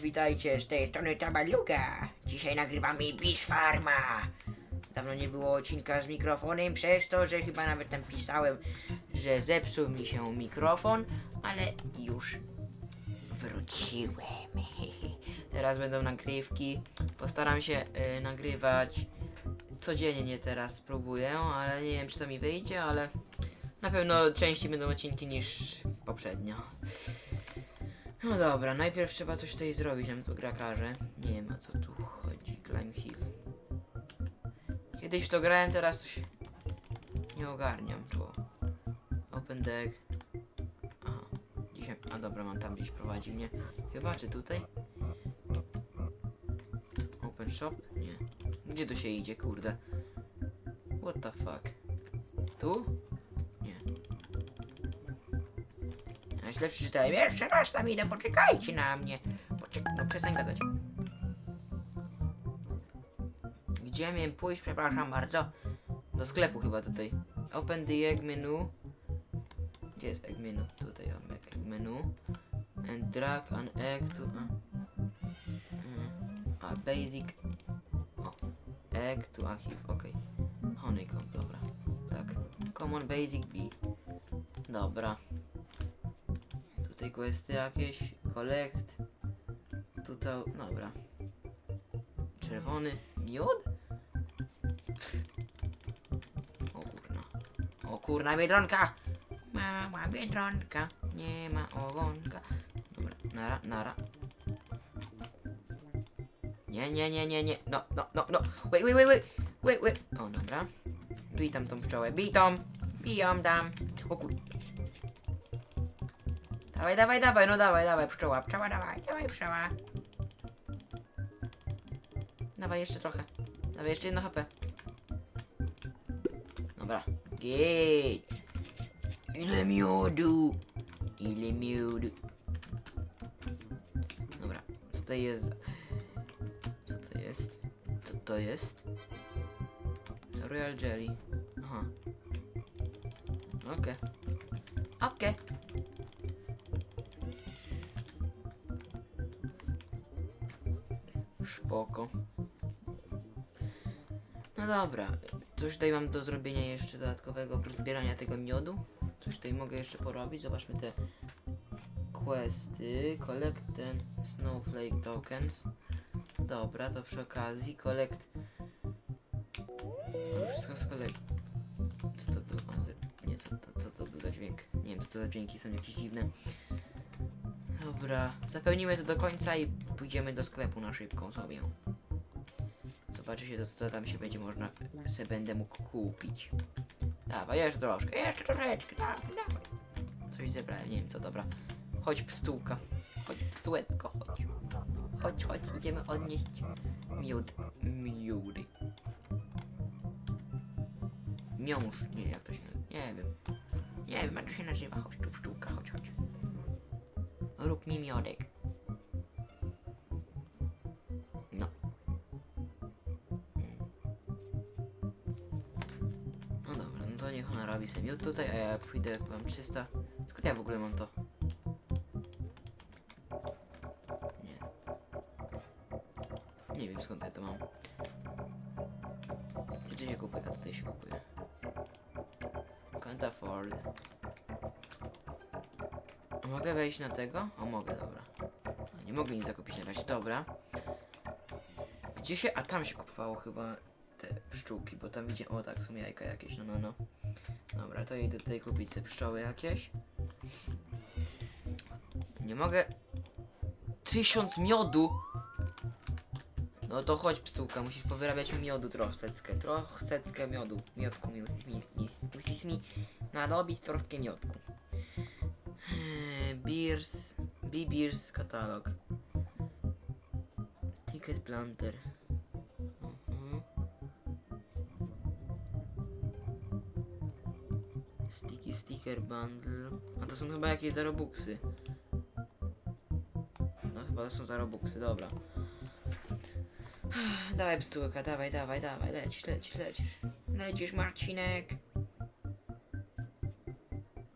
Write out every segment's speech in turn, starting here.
witajcie, z tej strony Tabaluga. Dzisiaj nagrywamy Bis Farma. Dawno nie było odcinka z mikrofonem, przez to, że chyba nawet tam pisałem, że zepsuł mi się mikrofon, ale już wróciłem. Teraz będą nagrywki. Postaram się y, nagrywać codziennie, nie teraz spróbuję, ale nie wiem czy to mi wyjdzie, ale na pewno częściej będą odcinki niż poprzednio. No dobra, najpierw trzeba coś tutaj zrobić, nam tu gra każe. Nie o co tu chodzi, Climb Hill. Kiedyś to grałem, teraz coś nie ogarniam, czuło. Open deck. Aha, dzisiaj, a dobra, mam tam gdzieś prowadzi mnie. Chyba, czy tutaj? Open shop? Nie. Gdzie tu się idzie, kurde? What the fuck? Tu? Ja źle przeczytałem. Jeszcze raz tam idę, poczekajcie na mnie. Poczek no przestań gadać. Gdzie miałem pójść, przepraszam bardzo? Do sklepu chyba tutaj. Open the egg menu. Gdzie jest egg menu? Tutaj mam egg menu. And drag an egg to... A, a basic... O. Egg to archive, ok. Honeycomb, dobra. Tak. Common basic B. Dobra. Tutaj questy jakieś, collect. Tutaj, dobra. Czerwony miód? O kurna. O kurna, biedronka! Mała biedronka, nie ma ogonka. Dobra, nara, nara. Nie, nie, nie, nie, nie. No, no, no, no. Wait, wait, wait, wait. Wait, wait. O, dobra. Bij tą pszczołę. Bij tą. Tam. O kur... Dawaj, dawaj, dawaj, no dawaj, dawaj, pszczoła, pszczoła, dawaj, dawaj, pszczoła. Dawaj jeszcze trochę. Dawaj jeszcze jedno HP. Dobra. Gej. Ile miodu. Ile miodu. Dobra. Co to jest? Co to jest? Co to jest? Royal Jelly. Aha. Okej. Okej. No dobra, coś tutaj mam do zrobienia jeszcze dodatkowego oprócz zbierania tego miodu. Coś tutaj mogę jeszcze porobić. Zobaczmy te questy. Collect ten snowflake tokens. Dobra, to przy okazji collect. No, wszystko z collect. Co to był? A, z- nie, co to, co to był za dźwięk? Nie wiem, co to za dźwięki są jakieś dziwne. Dobra, zapełnimy to do końca i pójdziemy do sklepu na szybką sobie. Zobaczycie, to, co tam się będzie można, se będę mógł kupić. Dawaj, jeszcze troszkę, jeszcze troszeczkę, dawaj, dawaj. Coś zebrałem, nie wiem co, dobra. Chodź pstułka, chodź pstułecko, chodź. Chodź, chodź, idziemy odnieść miód, miódy. Miąż, nie, jak to się, nie wiem. Nie wiem, jak to się nazywa, chodź tu pszczółka, chodź, chodź. Rób mi miodek. Robi sobie miód tutaj, a ja pójdę, mam 300. Skąd ja w ogóle mam to? Nie. Nie wiem skąd ja to mam. Gdzie się kupuje? A tutaj się kupuje. Can't afford. Mogę wejść na tego? O, mogę, dobra. Nie mogę nic zakupić na razie, dobra. Gdzie się... A tam się kupowało chyba te pszczółki, bo tam widziałem... O tak, są jajka jakieś, no, no, no. Dobra, to idę tutaj kupić te pszczoły jakieś. Nie mogę... Tysiąc miodu! No to chodź psułka, musisz powyrabiać mi miodu trochseckę, trochseckę miodu. Miodku, mi, mi, mi, musisz mi narobić troszkę miodku. Eee, Beers, B-Beers katalog. Ticket planter. Sticker bundle. A to są chyba jakieś zarobuksy. No chyba to są zarobuksy, dobra. Dawaj pstułka, dawaj, dawaj, dawaj, lecisz, lecisz, lecisz. Lecisz Marcinek.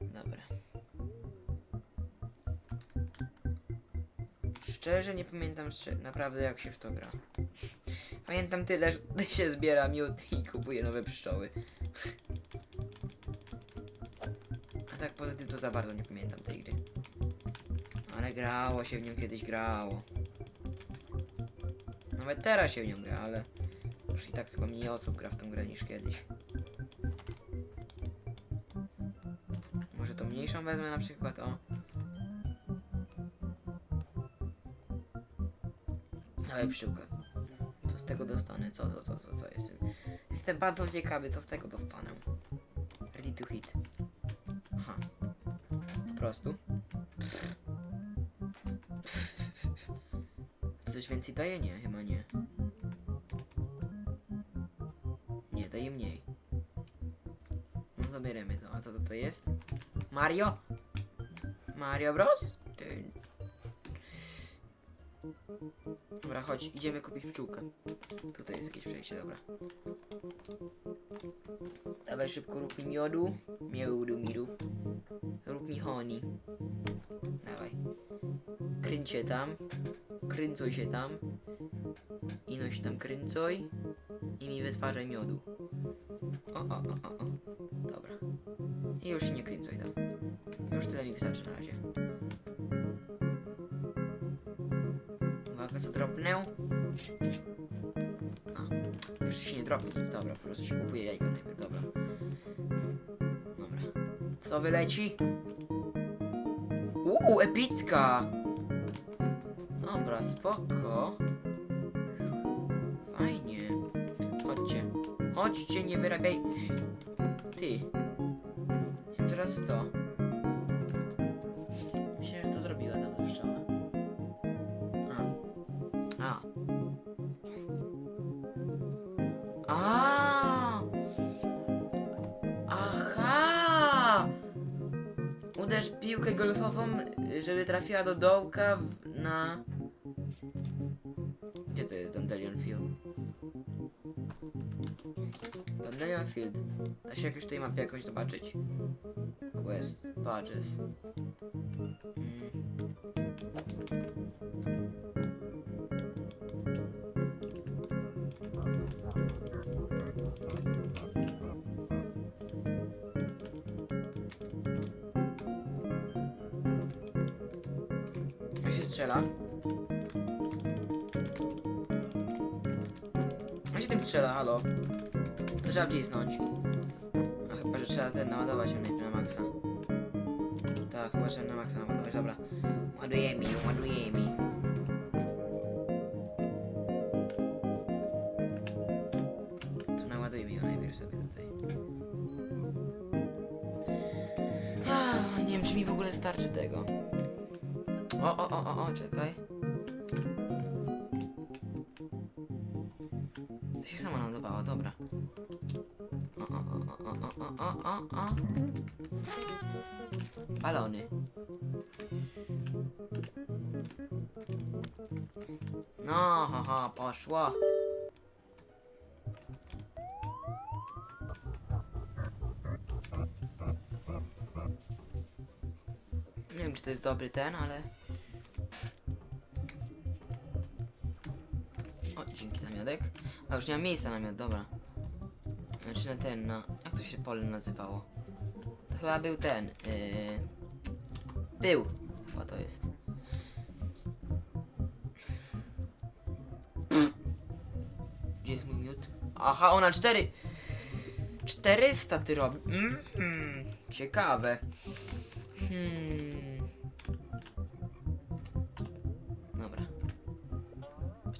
Dobra. Szczerze nie pamiętam naprawdę jak się w to gra. Pamiętam tyle, że się zbiera miód i kupuje nowe pszczoły. Tak poza tym to za bardzo nie pamiętam tej gry. Ale grało się w nią kiedyś grało. Nawet teraz się w nią gra, ale już i tak chyba mniej osób gra w tą grę niż kiedyś. Może to mniejszą wezmę na przykład, o. Dawaj pszczółkę. Co z tego dostanę? Co, co, co, co, co jest? Jestem bardzo ciekawy, co z tego dostanę. Ready to hit. Prostu. To coś więcej daje? Nie, chyba nie. Nie, daje mniej. No zabieramy to. A co to, to jest? Mario? Mario Bros? Dobra, chodź, idziemy kupić pszczółkę. Tutaj jest jakieś przejście, dobra. Dawaj szybko, rób mi miodu. Miodu, miru. Rób mi honey. Dawaj. Kręć się tam. Kręcuj się tam. Ino się tam kręcuj. I mi wytwarzaj miodu. O, o, o, o, o. Dobra. I już się nie kręcuj tam. Już tyle mi wystarczy na razie. Uwaga, co dropnę? A, jeszcze się nie dropnie nic, dobra, po prostu się kupuje jajko najpierw, dobra. Dobra. Co wyleci? Uuu, epicka! Dobra, spoko. Fajnie. Chodźcie. Chodźcie, nie wyrabiaj. Ty. Ja teraz 100. Uderz piłkę golfową, żeby trafiła do dołka na... Gdzie to jest Dandelion Field? Dandelion Field. Da się jakieś tutaj mapie jakoś zobaczyć? Quest, badges. Mm. Strzela? Jak się tym strzela, halo? To trzeba wcisnąć. A chyba, że trzeba ten naładować najpierw na maksa. Tak, chyba trzeba na maksa naładować, dobra. Ładujemy ładujemy. To naładujmy ją najpierw sobie tutaj. Ah, Nie wiem, czy mi w ogóle starczy tego. O, o, o, o, o, czekaj. To się sama nadawało, dobra. O, o, o, o, o, o, o, o. Balony. No, haha, poszło. Nie wiem, czy to jest dobry ten, ale... dzięki za miodek. A już nie mam miejsca na miod, dobra. Znaczy na ten, na... Jak to się pole nazywało? To chyba był ten, yy... Był. Chyba to jest. Gdzie jest mój miód? Aha, ona cztery... 400 ty robi. Mm, ciekawe. Hmm.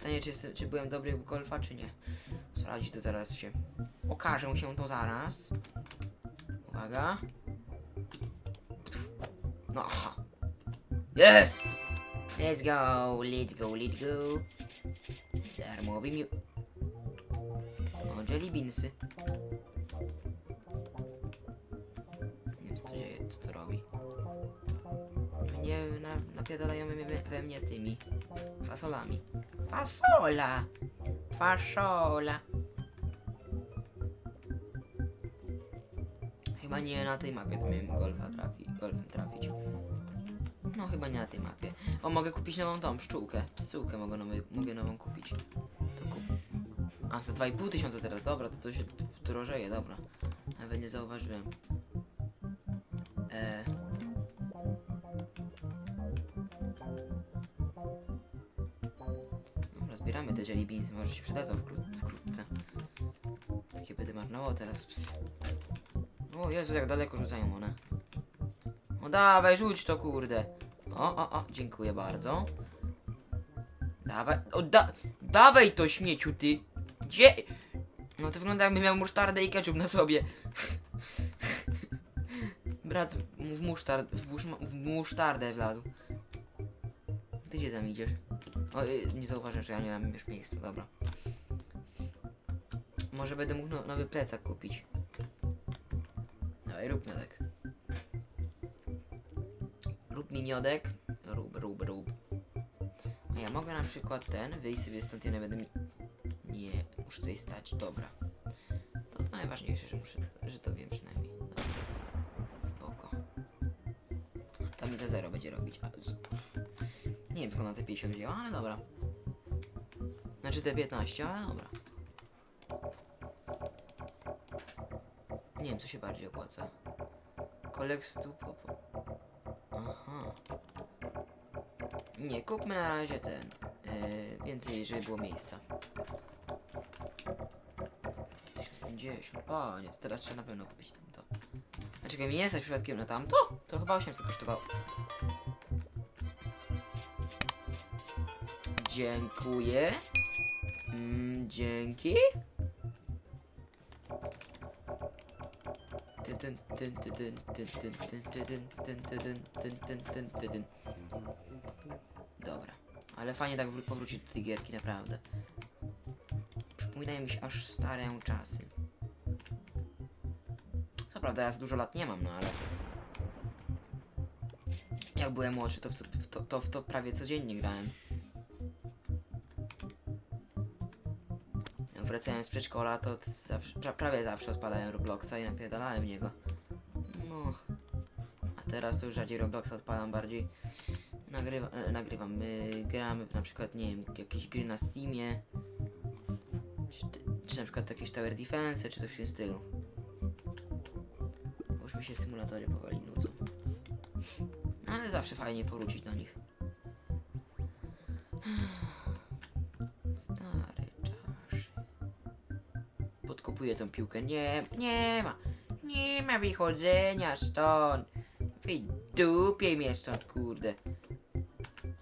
Pytanie, czy, jestem, czy byłem dobry w golfa, czy nie. Sprawdzić to zaraz się. Okażę się to zaraz. Uwaga. No, aha. Jest! Let's go, let's go, let's go. Darmowy miu... O, jelly beansy. Nie na, napiadalają we, mnie tymi fasolami. Fasola! Fasola! Chyba nie na tej mapie to miałem golfa trafi, golfem trafić. No chyba nie na tej mapie. O, mogę kupić nową tą pszczółkę. Pszczółkę mogę, nowy, mogę nową kupić. To kup. A, za 2,5 tysiąca teraz, dobra, to to się drożeje, dobra. Nawet nie zauważyłem. E... jelly beans, może się przydadzą wkró wkrótce. Takie będę marnował teraz. Ps. O Jezu, jak daleko rzucają one. O dawaj, rzuć to kurde. O, o, o, dziękuję bardzo. Dawaj, o da, dawaj to śmieciu ty. Gdzie? No to wygląda jakby miał musztardę i ketchup na sobie. Brat w musztard, w, w musztardę wlazł. Ty gdzie tam idziesz? O, y, nie zauważyłem, że ja nie mam już miejsca, dobra. Może będę mógł no, nowy plecak kupić. Dawaj, rób miodek. Rób mi miodek. Rób, rób, rób. A ja mogę na przykład ten, wyjść sobie stąd, ja nie będę mi... Nie, muszę tutaj stać, dobra. To, to najważniejsze, że muszę, że to wiem przynajmniej. Dobra. Spoko. To mi za zero będzie robić, ale... Nie wiem skąd na te 50 wzięła, ale dobra. Znaczy te 15, ale dobra. Nie wiem, co się bardziej opłaca. Kolek stóp. Aha. Nie, kupmy na razie ten. Yy, więcej, żeby było miejsca. 1050, panie, to teraz trzeba na pewno kupić tamto. A czekaj, mi nie stać przypadkiem na tamto? To chyba 800 kosztowało. Tyn, tyn, tyn. Dobra, ale fajnie tak wró- powrócić do tej gierki, naprawdę. Przypominają mi się aż stare czasy. Co prawda ja za dużo lat nie mam, no ale... Jak byłem młodszy, to w to, to w to prawie codziennie grałem. Wracałem z przedszkola, to zawsze, pra, prawie zawsze odpalałem Robloxa i napierdalałem niego. No. A teraz to już rzadziej Robloxa odpalam, bardziej nagrywa, e, nagrywam. Y, gramy w na przykład, nie wiem, jakieś gry na Steamie. Czy, czy na przykład jakieś Tower Defense, czy coś w tym stylu. Bo już mi się symulatory powoli nudzą. No, ale zawsze fajnie powrócić do nich. Stary. Podkopuję tę piłkę. Nie, nie ma. Nie ma wychodzenia stąd. Wydupiej mnie stąd, kurde.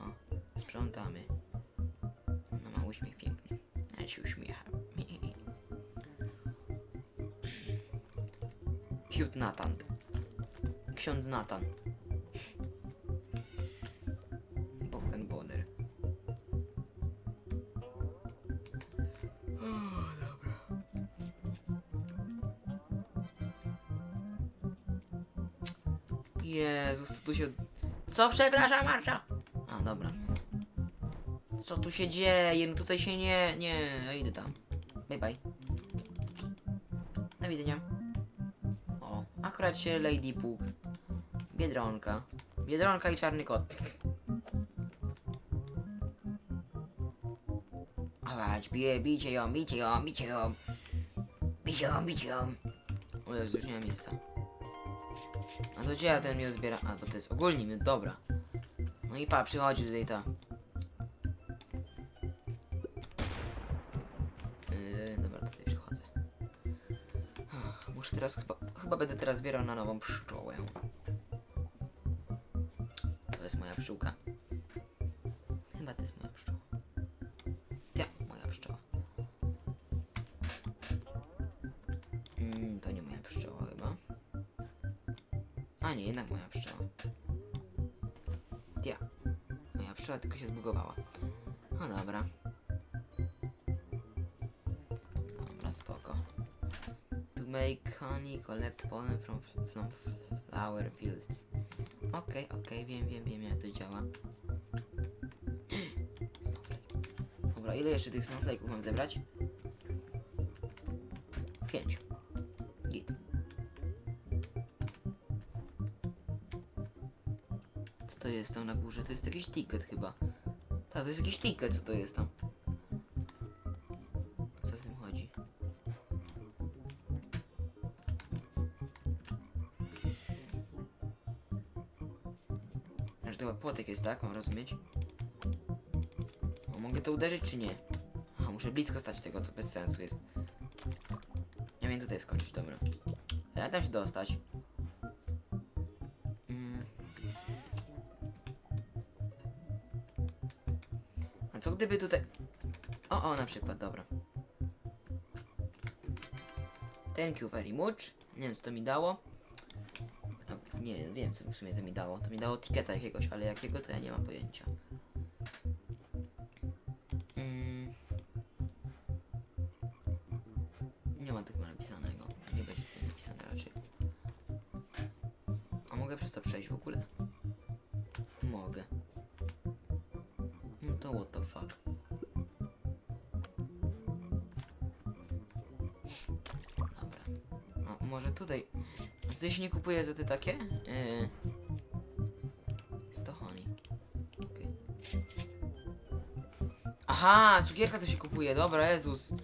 O, sprzątamy. No ma uśmiech piękny. Ja się uśmiecham. Cute Nathan. Ksiądz Nathan. Jezus, co tu się... Co? Przepraszam, Marcza! A, dobra. Co tu się dzieje? No tutaj się nie... Nie, idę tam. Bye bye. Do widzenia. O, akurat się Lady Pug. Biedronka. Biedronka i czarny kot. Chodź, bije, bicie ją, bicie ją, bicie ją. Bicie ją, bicie ją. O Jezu, już nie ma miejsca. A to gdzie ja ten miód zbieram? A, bo to jest ogólnie miód, dobra. No i pa, przychodzi tutaj ta. Yy, dobra, tutaj przychodzę. Muszę teraz chyba, chyba będę teraz zbierał na nową pszczołę. To jest moja pszczółka. Jednak moja pszczoła. Ja. Moja pszczoła tylko się zbugowała. No dobra. Dobra, spoko. To make honey, collect pollen from, from flower fields. Okej, okej, wiem, wiem, wiem jak to działa. Snowflake. Dobra, ile jeszcze tych snowflake'ów mam zebrać? Pięć. Jest tam na górze? To jest jakiś ticket chyba. Tak, to jest jakiś ticket, co to jest tam? Co z tym chodzi? Aż to chyba płotek jest, tak? Mam rozumieć? O, mogę to uderzyć, czy nie? Muszę blisko stać tego, to bez sensu jest. Ja wiem tutaj wskoczyć, dobra. Jak tam się dostać? Co gdyby tutaj... O, o, na przykład, dobra. Thank you very much. Nie wiem, co to mi dało. Nie, wiem, co w sumie to mi dało. To mi dało tiketa jakiegoś, ale jakiego to ja nie mam pojęcia. Mm. Nie ma tego napisanego. Nie będzie napisane raczej. A mogę przez to przejść w ogóle? Nie kupuje za te takie? Yy... Stochoni. Okej. Aha, cukierka to się kupuje, dobra, Jezus.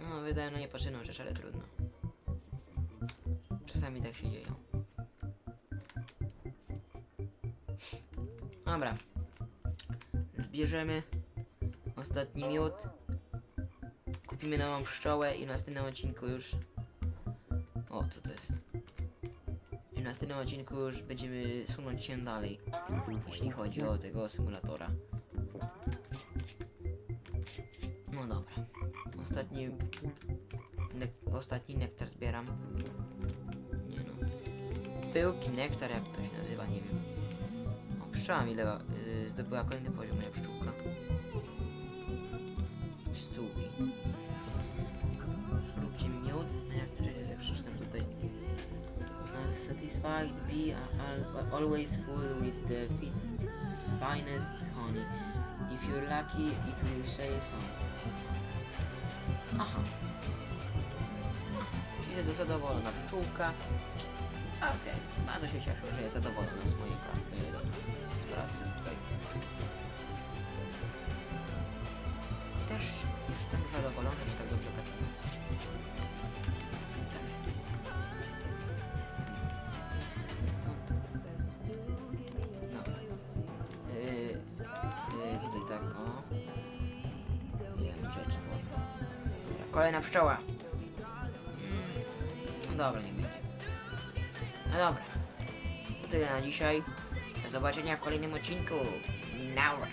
No, wydaje na niepotrzebną rzecz, ale trudno. Czasami tak się dzieją. Dobra. Zbierzemy ostatni miód. Kupimy nową pszczołę i w następnym odcinku już... O, co to jest? W następnym odcinku już będziemy sunąć się dalej, jeśli chodzi o tego symulatora. No dobra. Ostatni... Nek- ostatni nektar zbieram. Nie no. Pyłki, nektar, jak to się nazywa, nie wiem. O, pszczoła mi lewa, y, zdobyła kolejny poziom, moja pszczółka. Pszczółki. Satisfied, be al- always full with the fi- finest honey. If you're lucky, it will. Aha. Czyli zadowolona pszczółka. Okej, bardzo się cieszę, że jest zadowolona z mojej pracy, z pracy tutaj. Też jestem zadowolony, że tak dobrze pracuję. Kolejna pszczoła. Mm. No dobra, nie będzie. No dobra. To tyle na dzisiaj. Do zobaczenia w kolejnym odcinku. Naura.